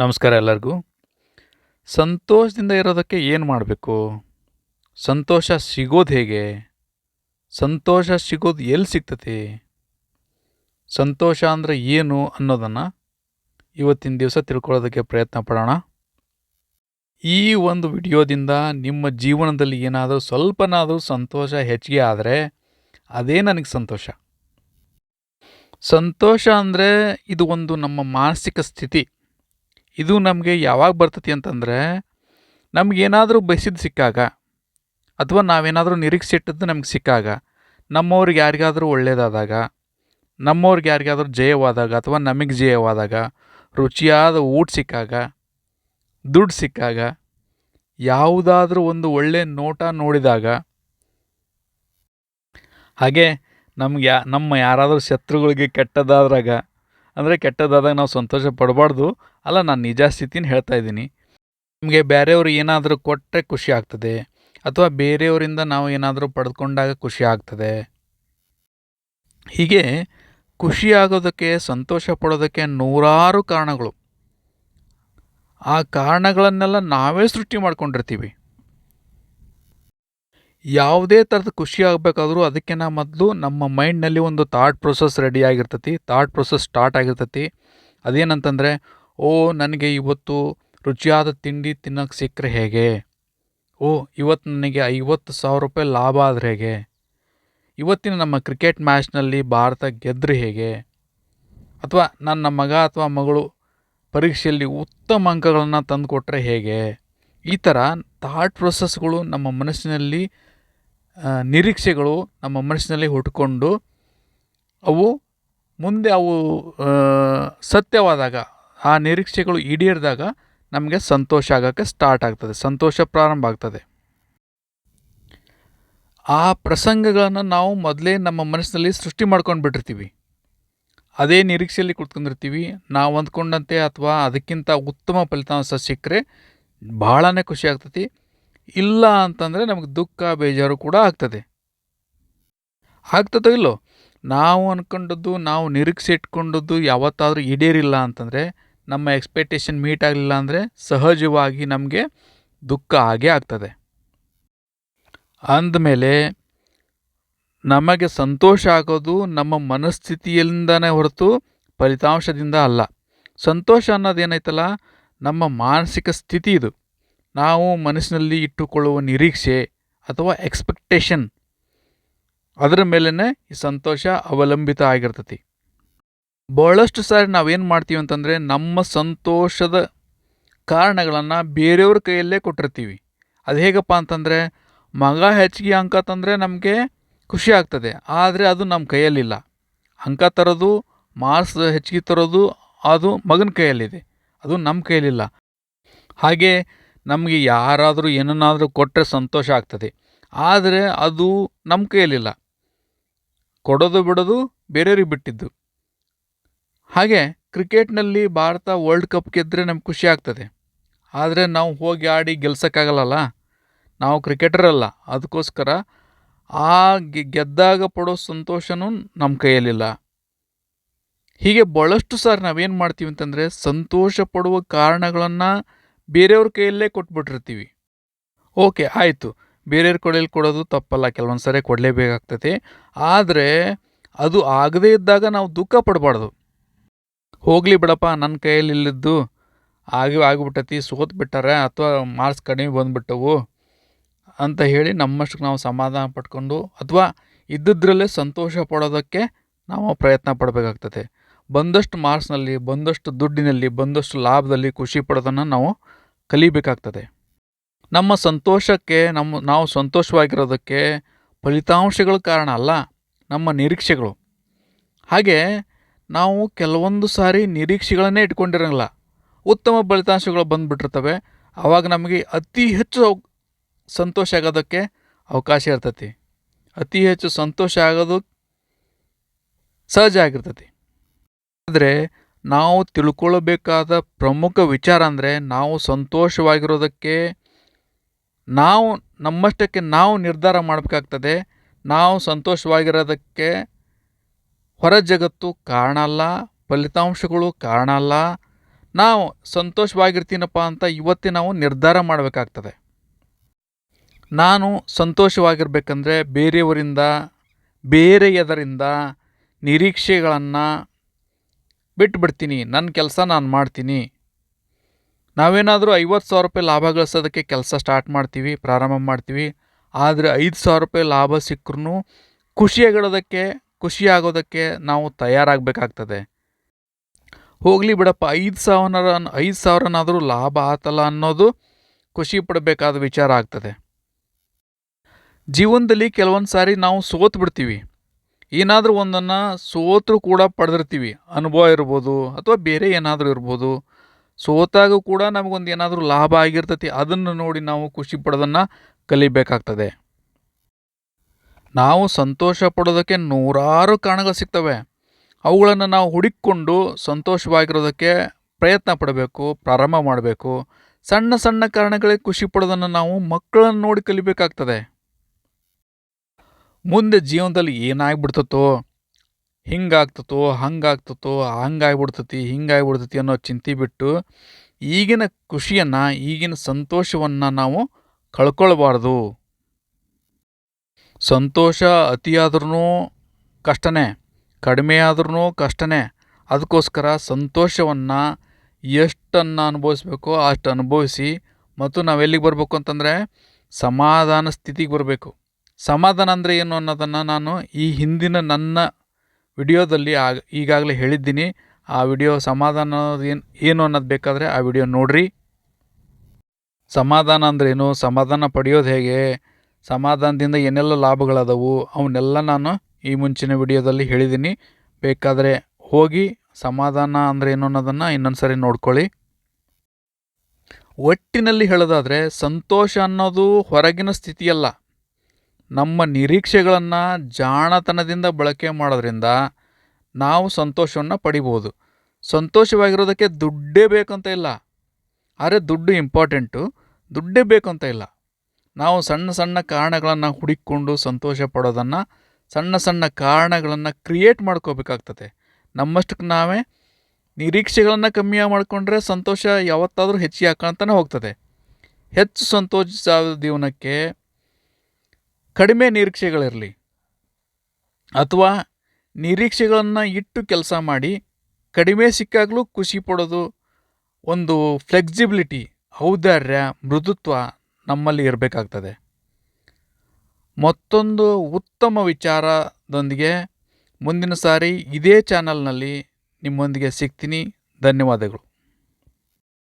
ನಮಸ್ಕಾರ ಎಲ್ಲರಿಗೂ. ಸಂತೋಷದಿಂದ ಇರೋದಕ್ಕೆ ಏನು ಮಾಡಬೇಕು? ಸಂತೋಷ ಸಿಗೋದು ಹೇಗೆ? ಸಂತೋಷ ಸಿಗೋದು ಎಲ್ಲಿ ಸಿಗ್ತತಿ ಸಂತೋಷ ಅಂದರೆ ಏನು ಅನ್ನೋದನ್ನು ಇವತ್ತಿನ ದಿವಸ ತಿಳ್ಕೊಳ್ಳೋದಕ್ಕೆ ಪ್ರಯತ್ನ ಪಡೋಣ. ಈ ಒಂದು ವಿಡಿಯೋದಿಂದ ನಿಮ್ಮ ಜೀವನದಲ್ಲಿ ಏನಾದರೂ ಸ್ವಲ್ಪನಾದರೂ ಸಂತೋಷ ಹೆಚ್ಚಿಗೆ ಆದರೆ ಅದೇ ನನಗೆ ಸಂತೋಷ. ಸಂತೋಷ ಅಂದರೆ ಇದು ಒಂದು ನಮ್ಮ ಮಾನಸಿಕ ಸ್ಥಿತಿ. ಇದು ನಮಗೆ ಯಾವಾಗ ಬರ್ತತಿ ಅಂತಂದರೆ, ನಮಗೇನಾದರೂ ಬಯಸಿದ್ದು ಸಿಕ್ಕಾಗ, ಅಥವಾ ನಾವೇನಾದರೂ ನಿರೀಕ್ಷೆ ಇಟ್ಟದ್ದು ನಮ್ಗೆ ಸಿಕ್ಕಾಗ, ನಮ್ಮವ್ರಿಗೆ ಯಾರಿಗಾದರೂ ಒಳ್ಳೆಯದಾದಾಗ ನಮ್ಮವ್ರಿಗೆ ಯಾರಿಗಾದರೂ ಜಯವಾದಾಗ, ಅಥವಾ ನಮಗೆ ಜಯವಾದಾಗ, ರುಚಿಯಾದ ಊಟ ಸಿಕ್ಕಾಗ, ದುಡ್ಡು ಸಿಕ್ಕಾಗ, ಯಾವುದಾದ್ರೂ ಒಂದು ಒಳ್ಳೆಯ ನೋಟ ನೋಡಿದಾಗ, ಹಾಗೆ ನಮ್ಗೆ ಯಾ, ನಮ್ಮ ಯಾರಾದರೂ ಶತ್ರುಗಳಿಗೆ ಕೆಟ್ಟದಾದ್ರಾಗ, ಅಂದರೆ ಕೆಟ್ಟದಾದಾಗ ನಾವು ಸಂತೋಷ ಪಡಬಾರ್ದು ಅಲ್ಲ, ನಾನು ನಿಜ ಸ್ಥಿತಿನ ಹೇಳ್ತಾ ಇದ್ದೀನಿ. ನಿಮಗೆ ಬೇರೆಯವರು ಏನಾದರೂ ಕೊಟ್ಟರೆ ಖುಷಿ ಆಗ್ತದೆ, ಅಥವಾ ಬೇರೆಯವರಿಂದ ನಾವು ಏನಾದರೂ ಪಡೆದುಕೊಂಡಾಗ ಖುಷಿ ಆಗ್ತದೆ? ಹೀಗೆ ಖುಷಿ ಆಗೋದಕ್ಕೆ, ಸಂತೋಷ ಪಡೋದಕ್ಕೆ ನೂರಾರು ಕಾರಣಗಳು. ಆ ಕಾರಣಗಳನ್ನೆಲ್ಲ ನಾವೇ ಸೃಷ್ಟಿ ಮಾಡ್ಕೊಂಡಿರ್ತೀವಿ. ಯಾವುದೇ ಥರದ ಖುಷಿ ಆಗಬೇಕಾದ್ರೂ ಅದಕ್ಕಿಂತ ಮೊದಲು ನಮ್ಮ ಮೈಂಡ್ನಲ್ಲಿ ಒಂದು ಥಾಟ್ ಪ್ರೊಸೆಸ್ ರೆಡಿ ಆಗಿರ್ತತಿ. ಥಾಟ್ ಪ್ರೊಸೆಸ್ ಸ್ಟಾರ್ಟ್ ಆಗಿರ್ತತಿ. ಅದೇನಂತಂದರೆ ಓ, ನನಗೆ ಇವತ್ತು ರುಚಿಯಾದ ತಿಂಡಿ ತಿನ್ನೋಕ್ಕೆ ಸಿಕ್ಕರೆ ಹೇಗೆ? ಓ, ಇವತ್ತು ನನಗೆ ಐವತ್ತು ಸಾವಿರ ರೂಪಾಯಿ ಲಾಭ ಆದರೆ ಹೇಗೆ? ಇವತ್ತಿನ ನಮ್ಮ ಕ್ರಿಕೆಟ್ ಮ್ಯಾಚ್ನಲ್ಲಿ ಭಾರತ ಗೆದ್ದರೆ ಹೇಗೆ? ಅಥವಾ ನನ್ನ ಮಗ ಅಥವಾ ಮಗಳು ಪರೀಕ್ಷೆಯಲ್ಲಿ ಉತ್ತಮ ಅಂಕಗಳನ್ನು ತಂದುಕೊಟ್ರೆ ಹೇಗೆ? ಈ ಥರ ಥಾಟ್ ಪ್ರೊಸೆಸ್ಗಳು ನಮ್ಮ ಮನಸ್ಸಿನಲ್ಲಿ ನಿರೀಕ್ಷೆಗಳು ನಮ್ಮ ಮನಸ್ಸಿನಲ್ಲಿ ಹುಟ್ಕೊಂಡು ಅವು ಮುಂದೆ ಅವು ಸತ್ಯವಾದಾಗ ಆ ನಿರೀಕ್ಷೆಗಳು ಈಡೇರಿದಾಗ ನಮಗೆ ಸಂತೋಷ ಆಗೋಕ್ಕೆ ಸ್ಟಾರ್ಟ್ ಆಗ್ತದೆ, ಸಂತೋಷ ಪ್ರಾರಂಭ ಆಗ್ತದೆ. ಆ ಪ್ರಸಂಗಗಳನ್ನು ನಾವು ಮೊದಲೇ ನಮ್ಮ ಮನಸ್ಸಿನಲ್ಲಿ ಸೃಷ್ಟಿ ಮಾಡ್ಕೊಂಡು ಬಿಟ್ಟಿರ್ತೀವಿ. ಅದೇ ನಿರೀಕ್ಷೆಯಲ್ಲಿ ಕುತ್ಕೊಂಡಿರ್ತೀವಿ. ನಾವು ಅಂದ್ಕೊಂಡಂತೆ ಅಥವಾ ಅದಕ್ಕಿಂತ ಉತ್ತಮ ಫಲಿತಾಂಶ ಸಿಕ್ಕರೆ ಭಾಳನೇ ಖುಷಿ ಆಗ್ತತಿ. ಇಲ್ಲ ಅಂತಂದರೆ ನಮಗೆ ದುಃಖ, ಬೇಜಾರು ಕೂಡ ಆಗ್ತದೆ. ಆಗ್ತದೋ ಇಲ್ಲೋ? ನಾವು ಅಂದ್ಕೊಂಡದ್ದು ನಾವು ನಿರೀಕ್ಷೆ ಇಟ್ಕೊಂಡದ್ದು ಯಾವತ್ತಾದರೂ ಈಡೇರಿಲ್ಲ ಅಂತಂದರೆ ನಮ್ಮ ಎಕ್ಸ್ಪೆಕ್ಟೇಷನ್ ಮೀಟ್ ಆಗಲಿಲ್ಲ ಅಂದರೆ ಸಹಜವಾಗಿ ನಮಗೆ ದುಃಖ ಆಗೇ ಆಗ್ತದೆ. ಅಂದಮೇಲೆ ನಮಗೆ ಸಂತೋಷ ಆಗೋದು ನಮ್ಮ ಮನಸ್ಥಿತಿಯಿಂದನೇ ಹೊರತು ಫಲಿತಾಂಶದಿಂದ ಅಲ್ಲ. ಸಂತೋಷ ಅನ್ನೋದೇನೈತಲ್ಲ ನಮ್ಮ ಮಾನಸಿಕ ಸ್ಥಿತಿ ಇದು. ನಾವು ಮನಸ್ಸಿನಲ್ಲಿ ಇಟ್ಟುಕೊಳ್ಳುವ ನಿರೀಕ್ಷೆ ಅಥವಾ ಎಕ್ಸ್ಪೆಕ್ಟೇಷನ್ ಅದರ ಮೇಲೇ ಈ ಸಂತೋಷ ಅವಲಂಬಿತ ಆಗಿರ್ತತಿ. ಭಾಳಷ್ಟು ಸಾರಿ ನಾವೇನು ಮಾಡ್ತೀವಿ ಅಂತಂದರೆ ನಮ್ಮ ಸಂತೋಷದ ಕಾರಣಗಳನ್ನು ಬೇರೆಯವ್ರ ಕೈಯಲ್ಲೇ ಕೊಟ್ಟಿರ್ತೀವಿ. ಅದು ಹೇಗಪ್ಪ ಅಂತಂದರೆ ಮಗ ಹೆಚ್ಚಿಗೆ ಅಂಕ ತಂದರೆ ನಮಗೆ ಖುಷಿ ಆಗ್ತದೆ, ಆದರೆ ಅದು ನಮ್ಮ ಕೈಯಲ್ಲಿಲ್ಲ. ಅಂಕ ತರೋದು, ಮಾರ್ಕ್ಸ್ ಹೆಚ್ಚಿಗೆ ತರೋದು ಅದು ಮಗನ ಕೈಯಲ್ಲಿದೆ, ಅದು ನಮ್ಮ ಕೈಯಲ್ಲಿಲ್ಲ. ಹಾಗೆ ನಮಗೆ ಯಾರಾದರೂ ಏನನ್ನಾದರೂ ಕೊಟ್ಟರೆ ಸಂತೋಷ ಆಗ್ತದೆ, ಆದರೆ ಅದು ನಮ್ಮ ಕೈಯಲ್ಲಿಲ್ಲ. ಕೊಡೋದು ಬಿಡೋದು ಬೇರೆಯವ್ರಿಗೆ ಬಿಟ್ಟಿದ್ದು. ಹಾಗೆ ಕ್ರಿಕೆಟ್ನಲ್ಲಿ ಭಾರತ ವರ್ಲ್ಡ್ ಕಪ್ ಗೆದ್ದರೆ ನಮ್ಗೆ ಖುಷಿ ಆಗ್ತದೆ. ಆದರೆ ನಾವು ಹೋಗಿ ಆಡಿ ಗೆಲ್ಸೋಕ್ಕಾಗಲ್ಲಲ್ಲ? ನಾವು ಕ್ರಿಕೆಟರಲ್ಲ ಅದಕ್ಕೋಸ್ಕರ ಆ ಗೆದ್ದಾಗ ಪಡೋ ಸಂತೋಷನೂ ನಮ್ಮ ಕೈಯಲ್ಲಿಲ್ಲ. ಹೀಗೆ ಭಾಳಷ್ಟು ಸಾರಿ ನಾವೇನು ಮಾಡ್ತೀವಿ ಅಂತಂದರೆ ಸಂತೋಷ ಪಡುವ ಕಾರಣಗಳನ್ನು ಬೇರೆಯವ್ರ ಕೈಯಲ್ಲೇ ಕೊಟ್ಬಿಟ್ಟಿರ್ತೀವಿ. ಓಕೆ, ಆಯಿತು. ಬೇರೆಯವ್ರ ಕೈಯಲ್ಲಿ ಕೊಡೋದು ತಪ್ಪಲ್ಲ. ಕೆಲವೊಂದು ಸರಿ ಕೊಡಲೇಬೇಕಾಗ್ತದೆ. ಆದರೆ ಅದು ಆಗದೇ ಇದ್ದಾಗ ನಾವು ದುಃಖ ಪಡಬಾರ್ದು. ಹೋಗಲಿ ಬಿಡಪ್ಪ ನನ್ನ ಕೈಯಲ್ಲಿ ಇಲ್ಲದ್ದು ಆಗಿ, ಆಗಿಬಿಟ್ಟತಿ, ಸೋತ್ ಬಿಟ್ಟಾರೆ ಅಥವಾ ಮಾರ್ಕ್ಸ್ ಕಡಿಮೆ ಬಂದುಬಿಟ್ಟವು ಅಂತ ಹೇಳಿ ನಮ್ಮಷ್ಟಕ್ಕೆ ನಾವು ಸಮಾಧಾನ ಪಟ್ಕೊಂಡು ಅಥವಾ ಇದ್ದದ್ರಲ್ಲೇ ಸಂತೋಷ ಪಡೋದಕ್ಕೆ ನಾವು ಪ್ರಯತ್ನ ಪಡಬೇಕಾಗ್ತದೆ. ಬಂದಷ್ಟು ಮಾರ್ಕ್ಸ್ನಲ್ಲಿ, ಬಂದಷ್ಟು ದುಡ್ಡಿನಲ್ಲಿ, ಬಂದಷ್ಟು ಲಾಭದಲ್ಲಿ ಖುಷಿ ಪಡೋದನ್ನು ನಾವು ಕಲಿಬೇಕಾಗ್ತದೆ. ನಮ್ಮ ಸಂತೋಷಕ್ಕೆ, ನಮ್ಮ, ನಾವು ಸಂತೋಷವಾಗಿರೋದಕ್ಕೆ ಫಲಿತಾಂಶಗಳು ಕಾರಣ ಅಲ್ಲ, ನಮ್ಮ ನಿರೀಕ್ಷೆಗಳು. ಹಾಗೆ ನಾವು ಕೆಲವೊಂದು ಸಾರಿ ನಿರೀಕ್ಷೆಗಳನ್ನೇ ಇಟ್ಕೊಂಡಿರೋಂಗಿಲ್ಲ ಉತ್ತಮ ಫಲಿತಾಂಶಗಳು ಬಂದುಬಿಟ್ಟಿರ್ತವೆ. ಆವಾಗ ನಮಗೆ ಅತಿ ಹೆಚ್ಚು ಸಂತೋಷ ಆಗೋದಕ್ಕೆ ಅವಕಾಶ ಇರ್ತೈತಿ. ಅತಿ ಹೆಚ್ಚು ಸಂತೋಷ ಆಗೋದು ಸಹಜ ಆಗಿರ್ತೈತಿ. ಆದರೆ ನಾವು ತಿಳ್ಕೊಳ್ಳಬೇಕಾದ ಪ್ರಮುಖ ವಿಚಾರ ಅಂದರೆ ನಾವು ಸಂತೋಷವಾಗಿರೋದಕ್ಕೆ ನಾವು ನಮ್ಮಷ್ಟಕ್ಕೆ ನಾವು ನಿರ್ಧಾರ ಮಾಡಬೇಕಾಗ್ತದೆ. ನಾವು ಸಂತೋಷವಾಗಿರೋದಕ್ಕೆ ಹೊರ ಜಗತ್ತು ಕಾರಣ ಅಲ್ಲ, ಫಲಿತಾಂಶಗಳು ಕಾರಣ ಅಲ್ಲ. ನಾವು ಸಂತೋಷವಾಗಿರ್ತೀನಪ್ಪ ಅಂತ ಇವತ್ತೇ ನಾವು ನಿರ್ಧಾರ ಮಾಡಬೇಕಾಗ್ತದೆ. ನಾನು ಸಂತೋಷವಾಗಿರ್ಬೇಕಂದ್ರೆ ಬೇರೆಯವರಿಂದ, ಬೇರೆ ಎದರಿಂದ ನಿರೀಕ್ಷೆಗಳನ್ನು ಬಿಟ್ಬಿಡ್ತೀನಿ. ನನ್ನ ಕೆಲಸ ನಾನು ಮಾಡ್ತೀನಿ. ನಾವೇನಾದರೂ ಐವತ್ತು ಸಾವಿರ ರೂಪಾಯಿ ಲಾಭ ಗಳಿಸೋದಕ್ಕೆ ಕೆಲಸ ಸ್ಟಾರ್ಟ್ ಮಾಡ್ತೀವಿ, ಪ್ರಾರಂಭ ಮಾಡ್ತೀವಿ. ಆದರೆ ಐದು ಸಾವಿರ ರೂಪಾಯಿ ಲಾಭ ಸಿಕ್ಕರೂ ಖುಷಿಯಾಗಿಡೋದಕ್ಕೆ ಖುಷಿಯಾಗೋದಕ್ಕೆ ನಾವು ತಯಾರಾಗಬೇಕಾಗ್ತದೆ. ಹೋಗಲಿ ಬಿಡಪ್ಪ, ಐದು ಸಾವಿರ, ಐದು ಸಾವಿರನಾದರೂ ಲಾಭ ಆತಲ್ಲ ಅನ್ನೋದು ಖುಷಿ ಪಡಬೇಕಾದ ವಿಚಾರ ಆಗ್ತದೆ. ಜೀವನದಲ್ಲಿ ಕೆಲವೊಂದು ಸಾರಿ ನಾವು ಸೋತು ಬಿಡ್ತೀವಿ. ಏನಾದರೂ ಒಂದನ್ನು ಸೋತರೂ ಕೂಡ ಪಡೆದಿರ್ತೀವಿ. ಅನುಭವ ಇರ್ಬೋದು ಅಥವಾ ಬೇರೆ ಏನಾದರೂ ಇರ್ಬೋದು. ಸೋತಾಗೂ ಕೂಡ ನಮಗೊಂದು ಏನಾದರೂ ಲಾಭ ಆಗಿರ್ತೈತಿ, ಅದನ್ನು ನೋಡಿ ನಾವು ಖುಷಿ ಪಡೋದನ್ನು ಕಲಿಬೇಕಾಗ್ತದೆ. ನಾವು ಸಂತೋಷ ಪಡೋದಕ್ಕೆ ನೂರಾರು ಕಾರಣಗಳು ಸಿಗ್ತವೆ. ಅವುಗಳನ್ನು ನಾವು ಹುಡುಕಿಕೊಂಡು ಸಂತೋಷವಾಗಿರೋದಕ್ಕೆ ಪ್ರಯತ್ನ ಪಡಬೇಕು, ಪ್ರಾರಂಭ ಮಾಡಬೇಕು. ಸಣ್ಣ ಸಣ್ಣ ಕಾರಣಗಳಿಗೆ ಖುಷಿ ಪಡೋದನ್ನು ನಾವು ಮಕ್ಕಳನ್ನು ನೋಡಿ ಕಲಿಬೇಕಾಗ್ತದೆ. ಮುಂದೆ ಜೀವನದಲ್ಲಿ ಏನಾಗ್ಬಿಡ್ತತೋ ಹಿಂಗಾಗ್ತತೋ ಹಂಗಾಗ್ತತೋ ಹಂಗಾಗ್ಬಿಡ್ತತಿ, ಹಿಂಗಾಗ್ಬಿಡ್ತತಿ ಅನ್ನೋ ಚಿಂತೆ ಬಿಟ್ಟು ಈಗಿನ ಖುಷಿಯನ್ನು, ಈಗಿನ ಸಂತೋಷವನ್ನು ನಾವು ಕಳ್ಕೊಳ್ಬಾರ್ದು. ಸಂತೋಷ ಅತಿಯಾದ್ರೂ ಕಷ್ಟನೇ ಕಡಿಮೆ ಆದ್ರೂ ಕಷ್ಟನೇ. ಅದಕ್ಕೋಸ್ಕರ ಸಂತೋಷವನ್ನು ಎಷ್ಟನ್ನು ಅನುಭವಿಸ್ಬೇಕೋ ಅಷ್ಟು ಅನುಭವಿಸಿ ಮತ್ತು ನಾವು ಎಲ್ಲಿಗೆ ಬರಬೇಕು ಅಂತಂದರೆ ಸಮಾಧಾನ ಸ್ಥಿತಿಗೆ ಬರಬೇಕು. ಸಮಾಧಾನ ಅಂದರೆ ಏನು ಅನ್ನೋದನ್ನು ನಾನು ಈ ಹಿಂದಿನ ನನ್ನ ವಿಡಿಯೋದಲ್ಲಿ ಆಗ, ಈಗಾಗಲೇ ಹೇಳಿದ್ದೀನಿ. ಆ ವಿಡಿಯೋ ಸಮಾಧಾನ ಏನು ಏನು ಅನ್ನೋದು ಬೇಕಾದರೆ ಆ ವಿಡಿಯೋ ನೋಡಿರಿ. ಸಮಾಧಾನ ಅಂದ್ರೇನು ಸಮಾಧಾನ ಪಡೆಯೋದು ಹೇಗೆ? ಸಮಾಧಾನದಿಂದ ಏನೆಲ್ಲ ಲಾಭಗಳಾದವು, ಅವನ್ನೆಲ್ಲ ನಾನು ಈ ಮುಂಚಿನ ವಿಡಿಯೋದಲ್ಲಿ ಹೇಳಿದ್ದೀನಿ ಬೇಕಾದರೆ ಹೋಗಿ ಸಮಾಧಾನ ಅಂದರೆ ಏನು ಅನ್ನೋದನ್ನು ಇನ್ನೊಂದು ಸರಿ ನೋಡ್ಕೊಳ್ಳಿ. ಒಟ್ಟಿನಲ್ಲಿ ಹೇಳೋದಾದರೆ ಸಂತೋಷ ಅನ್ನೋದು ಹೊರಗಿನ ಸ್ಥಿತಿಯಲ್ಲ. ನಮ್ಮ ನಿರೀಕ್ಷೆಗಳನ್ನು ಜಾಣತನದಿಂದ ಬಳಕೆ ಮಾಡೋದ್ರಿಂದ ನಾವು ಸಂತೋಷವನ್ನು ಪಡಿಬೋದು. ಸಂತೋಷವಾಗಿರೋದಕ್ಕೆ ದುಡ್ಡೇ ಬೇಕಂತ ಇಲ್ಲ. ಆದರೆ ದುಡ್ಡು ಇಂಪಾರ್ಟೆಂಟು ದುಡ್ಡೇ ಬೇಕಂತ ಇಲ್ಲ. ನಾವು ಸಣ್ಣ ಸಣ್ಣ ಕಾರಣಗಳನ್ನು ಹುಡುಕಿಕೊಂಡು ಸಂತೋಷ ಪಡೋದನ್ನು ಸಣ್ಣ ಸಣ್ಣ ಕಾರಣಗಳನ್ನು ಕ್ರಿಯೇಟ್ ಮಾಡ್ಕೋಬೇಕಾಗ್ತದೆ. ನಮ್ಮಷ್ಟಕ್ಕೆ ನಾವೇ ನಿರೀಕ್ಷೆಗಳನ್ನು ಕಮ್ಮಿ ಮಾಡಿಕೊಂಡ್ರೆ ಸಂತೋಷ ಯಾವತ್ತಾದರೂ ಹೆಚ್ಚಿಗೆ ಹಾಕೊಂತಾನೆ ಹೋಗ್ತದೆ. ಹೆಚ್ಚು ಸಂತೋಷ ಜೀವನಕ್ಕೆ ಕಡಿಮೆ ನಿರೀಕ್ಷೆಗಳಿರಲಿ. ಅಥವಾ ನಿರೀಕ್ಷೆಗಳನ್ನು ಇಟ್ಟು ಕೆಲಸ ಮಾಡಿ ಕಡಿಮೆ ಸಿಕ್ಕಾಗಲೂ ಖುಷಿ ಪಡೋದು ಒಂದು ಫ್ಲೆಕ್ಸಿಬಿಲಿಟಿ ಔದಾರ್ಯ, ಮೃದುತ್ವ ನಮ್ಮಲ್ಲಿ ಇರಬೇಕಾಗ್ತದೆ. ಮತ್ತೊಂದು ಉತ್ತಮ ವಿಚಾರದೊಂದಿಗೆ ಮುಂದಿನ ಸಾರಿ ಇದೇ ಚಾನಲ್ನಲ್ಲಿ ನಿಮ್ಮೊಂದಿಗೆ ಸಿಗ್ತೀನಿ. ಧನ್ಯವಾದಗಳು.